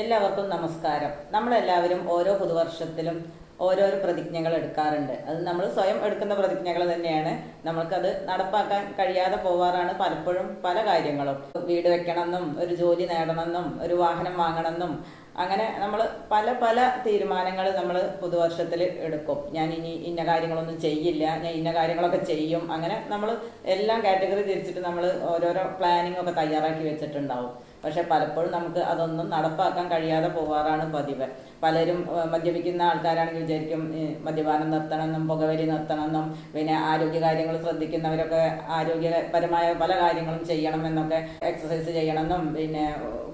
എല്ലാവർക്കും നമസ്കാരം. നമ്മളെല്ലാവരും ഓരോ പുതുവർഷത്തിലും ഓരോരോ പ്രതിജ്ഞകൾ എടുക്കാറുണ്ട്. അത് നമ്മൾ സ്വയം എടുക്കുന്ന പ്രതിജ്ഞകൾ തന്നെയാണ്. നമ്മൾക്കത് നടപ്പാക്കാൻ കഴിയാതെ പോവാറാണ് പലപ്പോഴും പല കാര്യങ്ങളും. വീട് വെക്കണമെന്നും ഒരു ജോലി നേടണമെന്നും ഒരു വാഹനം വാങ്ങണമെന്നും അങ്ങനെ നമ്മൾ പല പല തീരുമാനങ്ങൾ നമ്മൾ പുതുവർഷത്തിൽ എടുക്കും. ഞാൻ ഇനി ഇന്ന കാര്യങ്ങളൊന്നും ചെയ്യില്ല ഞാൻ ഇന്ന കാര്യങ്ങളൊക്കെ ചെയ്യും. അങ്ങനെ നമ്മൾ എല്ലാം കാറ്റഗറി തിരിച്ചിട്ട് നമ്മൾ ഓരോരോ പ്ലാനിങ് ഒക്കെ തയ്യാറാക്കി വെച്ചിട്ടുണ്ടാവും. പക്ഷെ പലപ്പോഴും നമുക്ക് അതൊന്നും നടപ്പാക്കാൻ കഴിയാതെ പോവാറാണ് പതിവ്. പലരും മദ്യപിക്കുന്ന ആൾക്കാരാണെങ്കിൽ വിചാരിക്കും മദ്യപാനം നിർത്തണമെന്നും പുകവലി നിർത്തണമെന്നും പിന്നെ ആരോഗ്യ കാര്യങ്ങൾ ശ്രദ്ധിക്കുന്നവരൊക്കെ ആരോഗ്യപരമായ പല കാര്യങ്ങളും ചെയ്യണമെന്നൊക്കെ എക്സസൈസ് ചെയ്യണമെന്നും പിന്നെ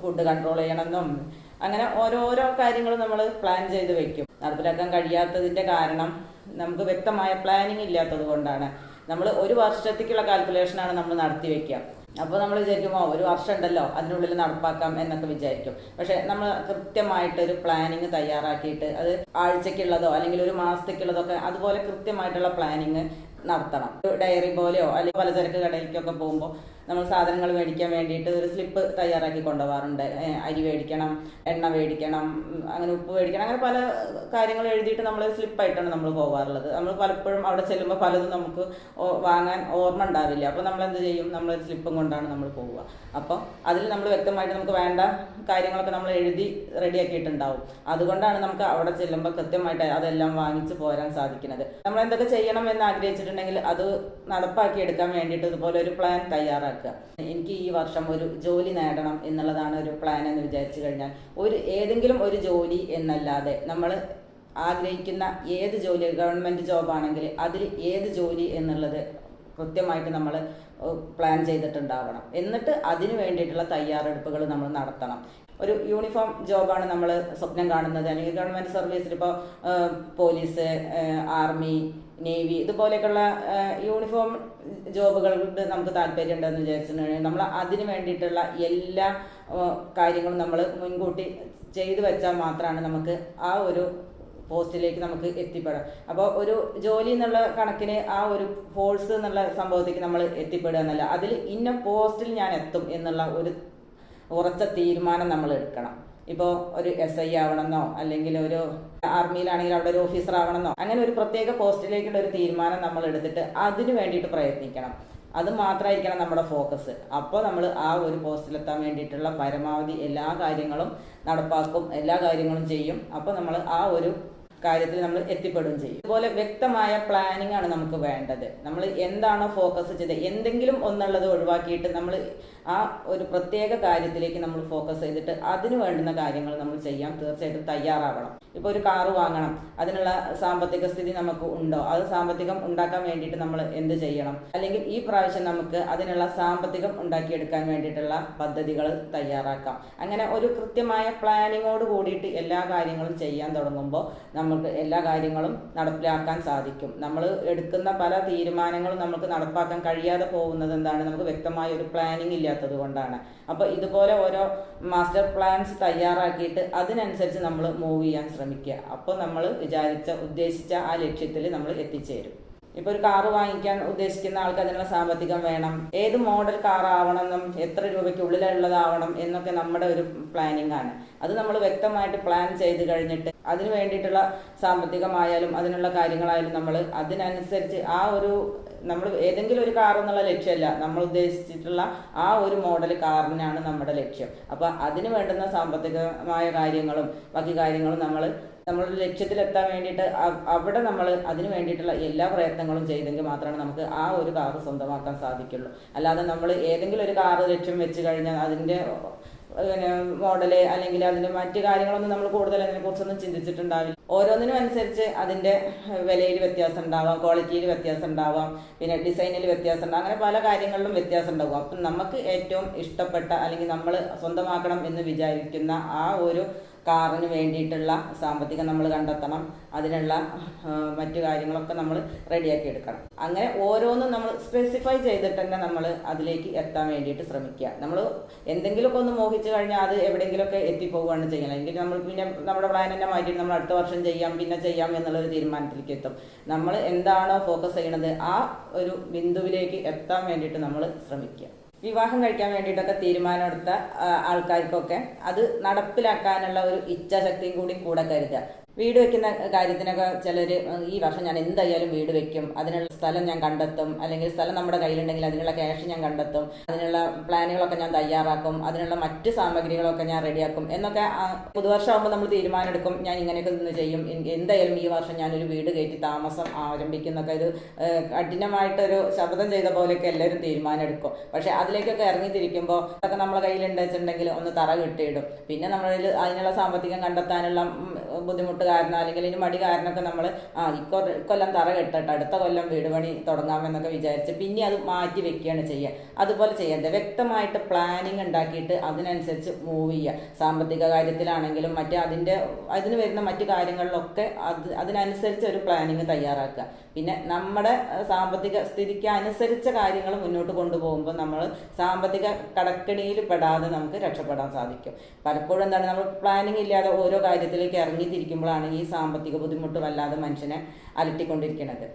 ഫുഡ് കൺട്രോൾ ചെയ്യണമെന്നും അങ്ങനെ ഓരോരോ കാര്യങ്ങളും നമ്മൾ പ്ലാൻ ചെയ്ത് വെക്കും. നടപ്പിലാക്കാൻ കഴിയാത്തതിന്റെ കാരണം നമുക്ക് വ്യക്തമായ പ്ലാനിങ് ഇല്ലാത്തത് കൊണ്ടാണ്. നമ്മൾ ഒരു വർഷത്തേക്കുള്ള കാൽക്കുലേഷനാണ് നമ്മൾ നടത്തി വെക്കുക. അപ്പോൾ നമ്മൾ വിചാരിക്കും "ഓ, ഒരു വർഷം ഉണ്ടല്ലോ അതിനുള്ളിൽ നടപ്പാക്കാം എന്നൊക്കെ വിചാരിക്കും. പക്ഷെ നമ്മൾ കൃത്യമായിട്ട് ഒരു പ്ലാനിങ് തയ്യാറാക്കിയിട്ട് അത് ആഴ്ചക്കുള്ളതോ അല്ലെങ്കിൽ ഒരു മാസത്തേക്കുള്ളതോ ഒക്കെ അതുപോലെ കൃത്യമായിട്ടുള്ള പ്ലാനിങ് നടത്തണം. ഡയറി പോലെയോ അല്ലെങ്കിൽ പലചരക്ക് കടയിലേക്കൊക്കെ പോകുമ്പോൾ നമ്മൾ സാധനങ്ങൾ മേടിക്കാൻ വേണ്ടിയിട്ട് ഒരു സ്ലിപ്പ് തയ്യാറാക്കി കൊണ്ടുപോകാറുണ്ട്. അരി മേടിക്കണം എണ്ണ മേടിക്കണം അങ്ങനെ ഉപ്പ് മേടിക്കണം അങ്ങനെ പല കാര്യങ്ങൾ എഴുതിയിട്ട് നമ്മൾ സ്ലിപ്പായിട്ടാണ് നമ്മൾ പോകാറുള്ളത്. നമ്മൾ പലപ്പോഴും അവിടെ ചെല്ലുമ്പോൾ പലതും നമുക്ക് വാങ്ങാൻ ഓർമ്മ ഉണ്ടാവില്ല. അപ്പോൾ നമ്മൾ എന്ത് ചെയ്യും നമ്മൾ സ്ലിപ്പും കൊണ്ടാണ് നമ്മൾ പോവുക. അപ്പോൾ അതിൽ നമ്മൾ വ്യക്തമായിട്ട് നമുക്ക് വേണ്ട കാര്യങ്ങളൊക്കെ നമ്മൾ എഴുതി റെഡിയാക്കിയിട്ടുണ്ടാവും. അതുകൊണ്ടാണ് നമുക്ക് അവിടെ ചെല്ലുമ്പോൾ കൃത്യമായിട്ട് അതെല്ലാം വാങ്ങിച്ച് പോരാൻ സാധിക്കുന്നത്. നമ്മൾ എന്തൊക്കെ ചെയ്യണം എന്ന് ആഗ്രഹിച്ചിട്ടുണ്ടെങ്കിൽ അത് നടപ്പാക്കി എടുക്കാൻ വേണ്ടിയിട്ട് ഇതുപോലെ ഒരു പ്ലാൻ തയ്യാറാക്കുക എനിക്ക് ഈ വർഷം ഒരു ജോലി നേടണം എന്നുള്ളതാണ് ഒരു പ്ലാൻ എന്ന് വിചാരിച്ചു കഴിഞ്ഞാൽ. ഒരു ഏതെങ്കിലും ഒരു ജോലി എന്നല്ലാതെ നമ്മൾ ആഗ്രഹിക്കുന്ന ഏത് ജോലി ഗവൺമെന്റ് ജോബ് ആണെങ്കിൽ അതിൽ ഏത് ജോലി എന്നുള്ളത് കൃത്യമായിട്ട് നമ്മൾ പ്ലാൻ ചെയ്തിട്ടുണ്ടാവണം. എന്നിട്ട് അതിനു വേണ്ടിയിട്ടുള്ള തയ്യാറെടുപ്പുകൾ നമ്മൾ നടത്തണം. ഒരു യൂണിഫോം ജോബാണ് നമ്മൾ സ്വപ്നം കാണുന്നത്. അല്ലെങ്കിൽ ഗവൺമെന്റ് സർവീസിൽ ഇപ്പോൾ പോലീസ് ആർമി നേവി ഇതുപോലെയൊക്കെയുള്ള യൂണിഫോം ജോബുകളുടെ നമുക്ക് താല്പര്യം ഉണ്ടെന്ന് വിചാരിച്ചിട്ടുണ്ടെങ്കിൽ നമ്മൾ അതിന് വേണ്ടിയിട്ടുള്ള എല്ലാ കാര്യങ്ങളും നമ്മൾ മുൻകൂട്ടി ചെയ്തു വെച്ചാൽ മാത്രമാണ് നമുക്ക് ആ ഒരു പോസ്റ്റിലേക്ക് നമുക്ക് എത്തിപ്പെടാം അപ്പോൾ ഒരു ജോലി എന്നുള്ള കണക്കിന് ആ ഒരു ഫോഴ്സ് എന്നുള്ള സംഭവത്തേക്ക് നമ്മൾ എത്തിപ്പെടുക എന്നല്ല. അതിൽ ഇന്ന പോസ്റ്റിൽ ഞാൻ എത്തും എന്നുള്ള ഒരു ഉറച്ച തീരുമാനം നമ്മൾ എടുക്കണം ഇപ്പോൾ ഒരു എസ് ഐ ആവണമെന്നോ അല്ലെങ്കിൽ ഒരു ആർമിയിലാണെങ്കിൽ അവിടെ ഒരു ഓഫീസർ ആവണമെന്നോ അങ്ങനെ ഒരു പ്രത്യേക പോസ്റ്റിലേക്കുള്ള ഒരു തീരുമാനം നമ്മൾ എടുത്തിട്ട് അതിന് വേണ്ടിയിട്ട് പ്രയത്നിക്കണം. അത് മാത്രമായിരിക്കണം നമ്മുടെ ഫോക്കസ് അപ്പോൾ നമ്മൾ ആ ഒരു പോസ്റ്റിലെത്താൻ വേണ്ടിയിട്ടുള്ള പരമാവധി എല്ലാ കാര്യങ്ങളും നടപ്പാക്കും എല്ലാ കാര്യങ്ങളും ചെയ്യും. അപ്പോൾ നമ്മൾ ആ ഒരു കാര്യത്തിൽ നമ്മൾ എത്തിപ്പെടുകയും ചെയ്യും. അതുപോലെ വ്യക്തമായ പ്ലാനിങ് ആണ് നമുക്ക് വേണ്ടത്. നമ്മൾ എന്താണോ ഫോക്കസ് ചെയ്തത് എന്തെങ്കിലും ഒന്നുള്ളത് ഒഴിവാക്കിയിട്ട് നമ്മൾ ആ ഒരു പ്രത്യേക കാര്യത്തിലേക്ക് നമ്മൾ ഫോക്കസ് ചെയ്തിട്ട് അതിന് വേണ്ടുന്ന കാര്യങ്ങൾ നമ്മൾ ചെയ്യാം തീർച്ചയായിട്ടും തയ്യാറാവണം. ഇപ്പോൾ ഒരു കാറ് വാങ്ങണം അതിനുള്ള സാമ്പത്തിക സ്ഥിതി നമുക്ക് ഉണ്ടോ? അത് സാമ്പത്തികം ഉണ്ടാക്കാൻ വേണ്ടിയിട്ട് നമ്മൾ എന്ത് ചെയ്യണം? അല്ലെങ്കിൽ ഈ പ്രാവശ്യം നമുക്ക് അതിനുള്ള സാമ്പത്തികം ഉണ്ടാക്കിയെടുക്കാൻ വേണ്ടിയിട്ടുള്ള പദ്ധതികൾ തയ്യാറാക്കാം. അങ്ങനെ ഒരു കൃത്യമായ പ്ലാനിങ്ങോട് കൂടിയിട്ട് എല്ലാ കാര്യങ്ങളും ചെയ്യാൻ തുടങ്ങുമ്പോൾ നമുക്ക് എല്ലാ കാര്യങ്ങളും നടപ്പിലാക്കാൻ സാധിക്കും. നമ്മൾ എടുക്കുന്ന പല തീരുമാനങ്ങളും നമുക്ക് നടപ്പാക്കാൻ കഴിയാതെ പോകുന്നത് എന്താണ്? നമുക്ക് വ്യക്തമായ ഒരു പ്ലാനിങ് ഇല്ലാത്തത് കൊണ്ടാണ്. അപ്പോൾ ഇതുപോലെ ഓരോ മാസ്റ്റർ പ്ലാൻസ് തയ്യാറാക്കിയിട്ട് അതിനനുസരിച്ച് നമ്മൾ മൂവ് ചെയ്യാൻ ശ്രമിക്കുക. അപ്പോൾ നമ്മൾ വിചാരിച്ച ഉദ്ദേശിച്ച ആ ലക്ഷ്യത്തിൽ നമ്മൾ എത്തിച്ചേരും. ഇപ്പൊ ഒരു കാറ് വാങ്ങിക്കാൻ ഉദ്ദേശിക്കുന്ന ആൾക്ക് അതിനുള്ള സാമ്പത്തികം വേണം. ഏത് മോഡൽ കാർ ആവണമെന്നും എത്ര രൂപയ്ക്ക് ഉള്ളിലുള്ളതാവണം എന്നൊക്കെ നമ്മുടെ ഒരു പ്ലാനിങ് ആണ്. അത് നമ്മൾ വ്യക്തമായിട്ട് പ്ലാൻ ചെയ്ത് കഴിഞ്ഞിട്ട് അതിന് വേണ്ടിയിട്ടുള്ള സാമ്പത്തികമായാലും അതിനുള്ള കാര്യങ്ങളായാലും നമ്മൾ അതിനനുസരിച്ച് ആ ഒരു നമ്മൾ ഏതെങ്കിലും ഒരു കാർ എന്നുള്ള ലക്ഷ്യമല്ല. നമ്മൾ ഉദ്ദേശിച്ചിട്ടുള്ള ആ ഒരു മോഡൽ കാറിനാണ് നമ്മുടെ ലക്ഷ്യം. അപ്പൊ അതിന് വേണ്ടുന്ന സാമ്പത്തികമായ കാര്യങ്ങളും ബാക്കി കാര്യങ്ങളും നമ്മൾ നമ്മളുടെ ലക്ഷ്യത്തിലെത്താൻ വേണ്ടിയിട്ട് അവിടെ നമ്മൾ അതിന് വേണ്ടിയിട്ടുള്ള എല്ലാ പ്രയത്നങ്ങളും ചെയ്തെങ്കിൽ മാത്രമാണ് നമുക്ക് ആ ഒരു കാർ സ്വന്തമാക്കാൻ സാധിക്കുള്ളൂ. അല്ലാതെ നമ്മൾ ഏതെങ്കിലും ഒരു കാർ ലക്ഷ്യം വെച്ച് കഴിഞ്ഞാൽ അതിന്റെ പിന്നെ മോഡൽ അല്ലെങ്കിൽ അതിന്റെ മറ്റു കാര്യങ്ങളൊന്നും നമ്മൾ കൂടുതൽ അതിനെ കുറിച്ചൊന്നും ചിന്തിച്ചിട്ടുണ്ടാവില്ല. ഓരോന്നിനും അനുസരിച്ച് അതിന്റെ വിലയിൽ വ്യത്യാസം ഉണ്ടാവാം ക്വാളിറ്റിയിൽ വ്യത്യാസം ഉണ്ടാവാം പിന്നെ ഡിസൈനിൽ വ്യത്യാസം ഉണ്ടാവും അങ്ങനെ പല കാര്യങ്ങളിലും വ്യത്യാസം ഉണ്ടാകും. അപ്പം നമുക്ക് ഏറ്റവും ഇഷ്ടപ്പെട്ട അല്ലെങ്കിൽ നമ്മൾ സ്വന്തമാക്കണം എന്ന് വിചാരിക്കുന്ന ആ ഒരു കാറിന് വേണ്ടിയിട്ടുള്ള സാമ്പത്തികം നമ്മൾ കണ്ടെത്തണം. അതിനുള്ള മറ്റു കാര്യങ്ങളൊക്കെ നമ്മൾ റെഡിയാക്കി എടുക്കണം. അങ്ങനെ ഓരോന്നും നമ്മൾ സ്പെസിഫൈ ചെയ്തിട്ട് തന്നെ നമ്മൾ അതിലേക്ക് എത്താൻ വേണ്ടിയിട്ട് ശ്രമിക്കുക. നമ്മൾ എന്തെങ്കിലുമൊക്കെ ഒന്ന് മോഹിച്ചു കഴിഞ്ഞാൽ അത് എവിടെയെങ്കിലുമൊക്കെ എത്തിപ്പോവുകയാണ് ചെയ്യണം എങ്കിൽ നമ്മൾ പിന്നെ നമ്മുടെ പ്ലാൻ തന്നെ മാറ്റി നമ്മൾ അടുത്ത വർഷം ചെയ്യാം പിന്നെ ചെയ്യാം എന്നുള്ളൊരു തീരുമാനത്തിലേക്ക് എത്തും. നമ്മൾ എന്താണോ ഫോക്കസ് ചെയ്യണത് ആ ഒരു ബിന്ദുവിലേക്ക് എത്താൻ വേണ്ടിയിട്ട് നമ്മൾ ശ്രമിക്കുക. വിവാഹം കഴിക്കാൻ വേണ്ടിയിട്ടൊക്കെ തീരുമാനമെടുത്ത ആൾക്കാർക്കൊക്കെ അത് നടപ്പിലാക്കാനുള്ള ഒരു ഇച്ഛാശക്തിയും കൂടി കൂടെ കരുതുക. വീട് വെക്കുന്ന കാര്യത്തിനൊക്കെ ചിലർ ഈ വർഷം ഞാൻ എന്തായാലും വീട് വെക്കും. അതിനുള്ള സ്ഥലം ഞാൻ കണ്ടെത്തും. അല്ലെങ്കിൽ സ്ഥലം നമ്മുടെ കയ്യിലുണ്ടെങ്കിൽ അതിനുള്ള ക്യാഷ് ഞാൻ കണ്ടെത്തും. അതിനുള്ള പ്ലാനുകളൊക്കെ ഞാൻ തയ്യാറാക്കും. അതിനുള്ള മറ്റ് സാമഗ്രികളൊക്കെ ഞാൻ റെഡിയാക്കും. എന്നൊക്കെ പുതുവർഷമാകുമ്പോൾ നമ്മൾ തീരുമാനമെടുക്കും. ഞാൻ ഇങ്ങനെയൊക്കെ നിന്ന് ചെയ്യും. എന്തായാലും ഈ വർഷം ഞാനൊരു വീട് കയറ്റി താമസം ആരംഭിക്കുന്നൊക്കെ ഇത് കഠിനമായിട്ടൊരു ശബ്ദം ചെയ്ത പോലെയൊക്കെ എല്ലാവരും തീരുമാനമെടുക്കും. പക്ഷേ അതിലേക്കൊക്കെ ഇറങ്ങിത്തിരിക്കുമ്പോൾ അതൊക്കെ നമ്മളെ കയ്യിൽ വെച്ചിട്ടുണ്ടെങ്കിൽ ഒന്ന് തറ കിട്ടിയിടും. പിന്നെ നമ്മളിൽ അതിനുള്ള സാമ്പത്തികം കണ്ടെത്താനുള്ള ബുദ്ധിമുട്ട് കാരണം അല്ലെങ്കിൽ ഇനി മടി കാരണമൊക്കെ നമ്മൾ ആ ഇക്കൊ ഇക്കൊല്ലം തറ കെട്ടട്ടെ അടുത്ത കൊല്ലം വീട് പണി തുടങ്ങാമെന്നൊക്കെ വിചാരിച്ച് പിന്നെ അത് മാറ്റി വെക്കുകയാണ് ചെയ്യുക. അതുപോലെ ചെയ്യരുത്. വ്യക്തമായിട്ട് പ്ലാനിങ് ഉണ്ടാക്കിയിട്ട് അതിനനുസരിച്ച് മൂവ് ചെയ്യുക. സാമ്പത്തിക കാര്യത്തിലാണെങ്കിലും മറ്റ് അതിന്റെ അതിന് വരുന്ന മറ്റു കാര്യങ്ങളിലൊക്കെ അത് അതിനനുസരിച്ച് ഒരു പ്ലാനിങ് തയ്യാറാക്കുക. പിന്നെ നമ്മുടെ സാമ്പത്തിക സ്ഥിതിക്ക് അനുസരിച്ച കാര്യങ്ങൾ മുന്നോട്ട് കൊണ്ടുപോകുമ്പോൾ നമ്മൾ സാമ്പത്തിക കടക്കണിയിൽ പെടാതെ നമുക്ക് രക്ഷപ്പെടാൻ സാധിക്കും. പലപ്പോഴും എന്താണ് നമ്മൾ പ്ലാനിങ് ഇല്ലാതെ ഓരോ കാര്യത്തിലേക്ക് ഇറങ്ങി തിരിക്കുമ്പോഴാണ് ഈ സാമ്പത്തിക ബുദ്ധിമുട്ട് വല്ലാതെ മനുഷ്യനെ അലട്ടിക്കൊണ്ടിരിക്കുന്നത്.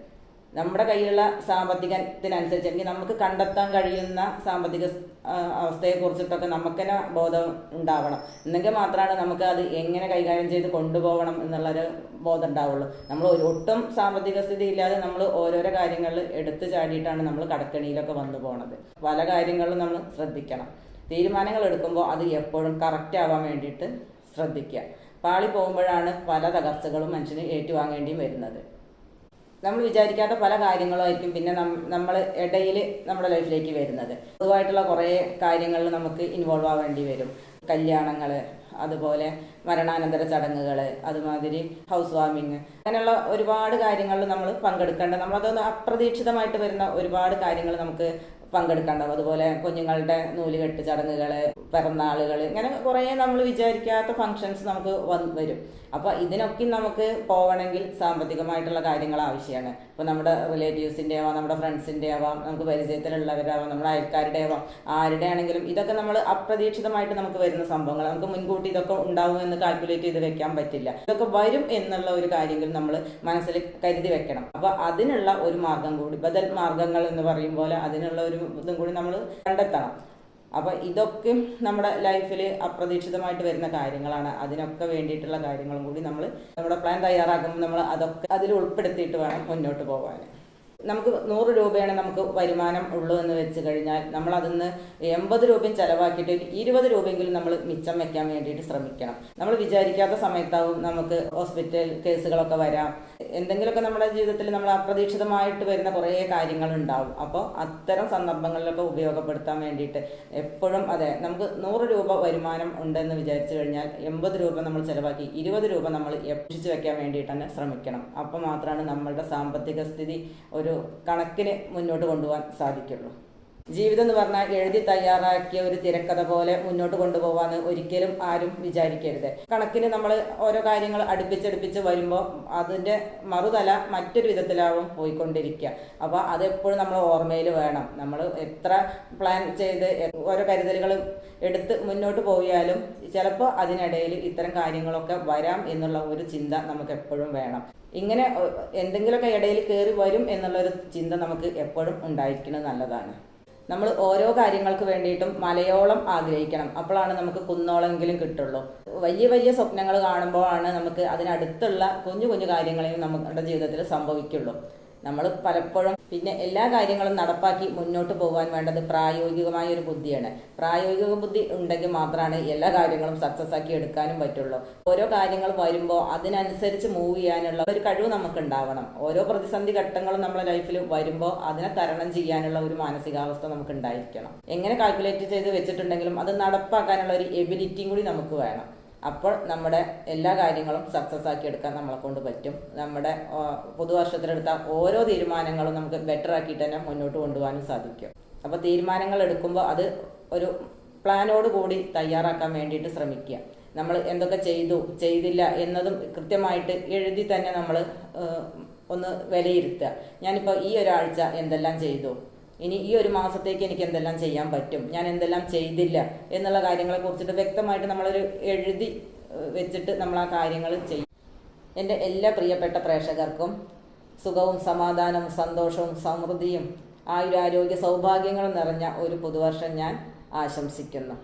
നമ്മുടെ കയ്യിലുള്ള സാമ്പത്തികത്തിനനുസരിച്ച് അല്ലെങ്കിൽ നമുക്ക് കണ്ടെത്താൻ കഴിയുന്ന സാമ്പത്തിക അവസ്ഥയെ അവസ്ഥയെക്കുറിച്ചിട്ടൊക്കെ നമുക്ക് തന്നെ ബോധം ഉണ്ടാവണം. എന്നെങ്കിൽ മാത്രമാണ് നമുക്ക് അത് എങ്ങനെ കൈകാര്യം ചെയ്ത് കൊണ്ടുപോകണം എന്നുള്ളൊരു ബോധം ഉണ്ടാവുള്ളൂ. നമ്മൾ ഒട്ടും സാമ്പത്തിക സ്ഥിതി ഇല്ലാതെ നമ്മൾ ഓരോരോ കാര്യങ്ങളിൽ എടുത്തു ചാടിയിട്ടാണ് നമ്മൾ കടക്കണിയിലൊക്കെ വന്നു പോണത്. പല കാര്യങ്ങളിലും നമ്മൾ ശ്രദ്ധിക്കണം. തീരുമാനങ്ങൾ എടുക്കുമ്പോൾ അത് എപ്പോഴും കറക്റ്റ് ആവാൻ വേണ്ടിയിട്ട് ശ്രദ്ധിക്കുക. പാളി പോകുമ്പോഴാണ് പല തകർച്ചകളും മനുഷ്യന് ഏറ്റുവാങ്ങേണ്ടിയും വരുന്നത്. നമ്മൾ വിചാരിക്കാത്ത പല കാര്യങ്ങളുമായിരിക്കും പിന്നെ നമ്മൾ ഇടയിൽ നമ്മുടെ ലൈഫിലേക്ക് വരുന്നത്. പൊതുവായിട്ടുള്ള കുറേ കാര്യങ്ങളിൽ നമുക്ക് ഇൻവോൾവ് ആവേണ്ടി വരും. കല്യാണങ്ങൾ അതുപോലെ മരണാനന്തര ചടങ്ങുകൾ അതുമാതിരി ഹൗസ് വാമിങ് അങ്ങനെയുള്ള ഒരുപാട് കാര്യങ്ങളിൽ നമ്മൾ പങ്കെടുക്കേണ്ട നമ്മളതൊന്ന് അപ്രതീക്ഷിതമായിട്ട് വരുന്ന ഒരുപാട് കാര്യങ്ങൾ നമുക്ക് പങ്കെടുക്കേണ്ടാവും. അതുപോലെ കുഞ്ഞുങ്ങളുടെ നൂലുകെട്ട് ചടങ്ങുകൾ പിറന്നാളുകൾ ഇങ്ങനെ കുറേ നമ്മൾ വിചാരിക്കാത്ത ഫങ്ഷൻസ് നമുക്ക് വന്ന് വരും. അപ്പോൾ ഇതിനൊക്കെ നമുക്ക് പോകണമെങ്കിൽ സാമ്പത്തികമായിട്ടുള്ള കാര്യങ്ങൾ ആവശ്യമാണ്. ഇപ്പോൾ നമ്മുടെ റിലേറ്റീവ്സിന്റെ ആവാം നമ്മുടെ ഫ്രണ്ട്സിന്റെ ആവാം നമുക്ക് പരിചയത്തിലുള്ളവരാവാം നമ്മുടെ അയൽക്കാരുടെ ആവാം ആരുടെ ആണെങ്കിലും ഇതൊക്കെ നമ്മൾ അപ്രതീക്ഷിതമായിട്ട് നമുക്ക് വരുന്ന സംഭവങ്ങൾ. നമുക്ക് മുൻകൂട്ടി ഇതൊക്കെ ഉണ്ടാവും എന്ന് കാൽക്കുലേറ്റ് ചെയ്ത് വെക്കാൻ പറ്റില്ല. ഇതൊക്കെ വരും എന്നുള്ള ഒരു കാര്യങ്ങൾ നമ്മൾ മനസ്സിൽ കരുതി വെക്കണം. അപ്പോൾ അതിനുള്ള ഒരു മാർഗം കൂടി ബദൽ മാർഗങ്ങൾ എന്ന് പറയും പോലെ അതിനുള്ള ഒരു ഇതും കൂടി നമ്മൾ കണ്ടെത്തണം. അപ്പോൾ ഇതൊക്കെ നമ്മുടെ ലൈഫിൽ അപ്രതീക്ഷിതമായിട്ട് വരുന്ന കാര്യങ്ങളാണ്. അതിനൊക്കെ വേണ്ടിയിട്ടുള്ള കാര്യങ്ങളും കൂടി നമ്മൾ നമ്മുടെ പ്ലാൻ തയ്യാറാക്കുമ്പോൾ നമ്മൾ അതൊക്കെ അതിൽ ഉൾപ്പെടുത്തിയിട്ട് വേണം മുന്നോട്ട് പോകാൻ നമുക്ക് നൂറ് രൂപയാണ് നമുക്ക് വരുമാനം ഉള്ളൂ എന്ന് വെച്ച് കഴിഞ്ഞാൽ നമ്മൾ അതിന്ന് എൺപത് രൂപയും ചിലവാക്കിയിട്ട് ഇരുപത് രൂപയെങ്കിലും നമ്മൾ മിച്ചം വെക്കാൻ വേണ്ടിയിട്ട് ശ്രമിക്കണം. നമ്മൾ വിചാരിക്കാത്ത സമയത്താവും നമുക്ക് ഹോസ്പിറ്റൽ കേസുകളൊക്കെ വരാം. എന്തെങ്കിലുമൊക്കെ നമ്മുടെ ജീവിതത്തിൽ നമ്മൾ അപ്രതീക്ഷിതമായിട്ട് വരുന്ന കുറേ കാര്യങ്ങൾ ഉണ്ടാവും അപ്പോൾ അത്തരം സന്ദർഭങ്ങളിലൊക്കെ ഉപയോഗപ്പെടുത്താൻ വേണ്ടിയിട്ട് എപ്പോഴും അതെ നമുക്ക് നൂറ് രൂപ വരുമാനം ഉണ്ടെന്ന് വിചാരിച്ചു കഴിഞ്ഞാൽ എൺപത് രൂപ നമ്മൾ ചിലവാക്കി ഇരുപത് രൂപ നമ്മൾ എപ്പിച്ചു വെക്കാൻ വേണ്ടിയിട്ട് തന്നെ ശ്രമിക്കണം. അപ്പോൾ മാത്രമാണ് നമ്മളുടെ സാമ്പത്തിക സ്ഥിതി ഒരു കണക്കിന് മുന്നോട്ട് കൊണ്ടുപോകാൻ സാധിക്കുള്ളൂ. ജീവിതം എന്ന് പറഞ്ഞാൽ എഴുതി തയ്യാറാക്കിയ ഒരു തിരക്കഥ പോലെ മുന്നോട്ട് കൊണ്ടുപോകാന്ന് ഒരിക്കലും ആരും വിചാരിക്കരുത്. കണക്കിന് നമ്മൾ ഓരോ കാര്യങ്ങൾ അടുപ്പിച്ചടുപ്പിച്ച് വരുമ്പോൾ അതിന്റെ മറുതല മറ്റൊരു വിധത്തിലാവും പോയിക്കൊണ്ടിരിക്കുക അപ്പോൾ അതെപ്പോഴും നമ്മൾ ഓർമ്മയിൽ വേണം. നമ്മൾ എത്ര പ്ലാൻ ചെയ്ത് ഓരോ കരുതലുകൾ എടുത്ത് മുന്നോട്ട് പോയാലും ചിലപ്പോൾ അതിനിടയിൽ ഇത്തരം കാര്യങ്ങളൊക്കെ വരാം എന്നുള്ള ഒരു ചിന്ത നമുക്ക് എപ്പോഴും വേണം. ഇങ്ങനെ എന്തെങ്കിലുമൊക്കെ ഇടയിൽ കയറി വരും എന്നുള്ളൊരു ചിന്ത നമുക്ക് എപ്പോഴും ഉണ്ടായിരിക്കുന്നത് നല്ലതാണ്. നമ്മൾ ഓരോ കാര്യങ്ങൾക്ക് വേണ്ടിയിട്ടും മലയോളം ആഗ്രഹിക്കണം. അപ്പോഴാണ് നമുക്ക് കുന്നോളെങ്കിലും കിട്ടുള്ളൂ. വലിയ വലിയ സ്വപ്നങ്ങൾ കാണുമ്പോഴാണ് നമുക്ക് അതിനടുത്തുള്ള കുഞ്ഞു കുഞ്ഞു കാര്യങ്ങളെയും നമ്മുടെ ജീവിതത്തിൽ സംഭവിക്കുള്ളൂ. നമ്മൾ പലപ്പോഴും പിന്നെ എല്ലാ കാര്യങ്ങളും നടപ്പാക്കി മുന്നോട്ട് പോകാൻ വേണ്ടത് പ്രായോഗികമായ ഒരു ബുദ്ധിയാണ്. പ്രായോഗിക ബുദ്ധി ഉണ്ടെങ്കിൽ മാത്രമാണ് എല്ലാ കാര്യങ്ങളും സക്സസ് ആക്കി എടുക്കാനും പറ്റുള്ളൂ. ഓരോ കാര്യങ്ങൾ വരുമ്പോൾ അതിനനുസരിച്ച് മൂവ് ചെയ്യാനുള്ള ഒരു കഴിവ് നമുക്ക് ഉണ്ടാവണം ഓരോ പ്രതിസന്ധി ഘട്ടങ്ങളും നമ്മുടെ ലൈഫിൽ വരുമ്പോൾ അതിനെ തരണം ചെയ്യാനുള്ള ഒരു മാനസികാവസ്ഥ നമുക്ക് ഉണ്ടായിരിക്കണം എങ്ങനെ കാൽക്കുലേറ്റ് ചെയ്ത് വെച്ചിട്ടുണ്ടെങ്കിലും അത് നടപ്പാക്കാനുള്ള ഒരു എബിലിറ്റിയും കൂടി നമുക്ക് വേണം. അപ്പോൾ നമ്മുടെ എല്ലാ കാര്യങ്ങളും സക്സസ് ആക്കി എടുക്കാൻ നമ്മളെ കൊണ്ട് പറ്റും. നമ്മുടെ പുതുവർഷത്തിലെടുത്ത ഓരോ തീരുമാനങ്ങളും നമുക്ക് ബെറ്റർ ആക്കിയിട്ട് തന്നെ മുന്നോട്ട് കൊണ്ടുപോകാനും സാധിക്കും. അപ്പോൾ തീരുമാനങ്ങൾ എടുക്കുമ്പോൾ അത് ഒരു പ്ലാനോട് കൂടി തയ്യാറാക്കാൻ വേണ്ടിയിട്ട് ശ്രമിക്കുക. നമ്മൾ എന്തൊക്കെ ചെയ്തു ചെയ്തില്ല എന്നതും കൃത്യമായിട്ട് എഴുതി തന്നെ നമ്മൾ ഒന്ന് വിലയിരുത്തുക. ഞാനിപ്പോൾ ഈ ഒരാഴ്ച എന്തെല്ലാം ചെയ്തു? ഇനി ഈ ഒരു മാസത്തേക്ക് എനിക്ക് എന്തെല്ലാം ചെയ്യാൻ പറ്റും? ഞാൻ എന്തെല്ലാം ചെയ്തില്ല എന്നുള്ള കാര്യങ്ങളെ കുറിച്ചിട്ട് വ്യക്തമായിട്ട് നമ്മളൊരു എഴുതി വെച്ചിട്ട് നമ്മൾ ആ കാര്യങ്ങൾ ചെയ്യും. എന്റെ എല്ലാ പ്രിയപ്പെട്ട പ്രേക്ഷകർക്കും സുഖവും സമാധാനവും സന്തോഷവും സമൃദ്ധിയും ആയുരാരോഗ്യ സൗഭാഗ്യങ്ങളും നിറഞ്ഞ ഒരു പുതുവർഷം ഞാൻ ആശംസിക്കുന്നു.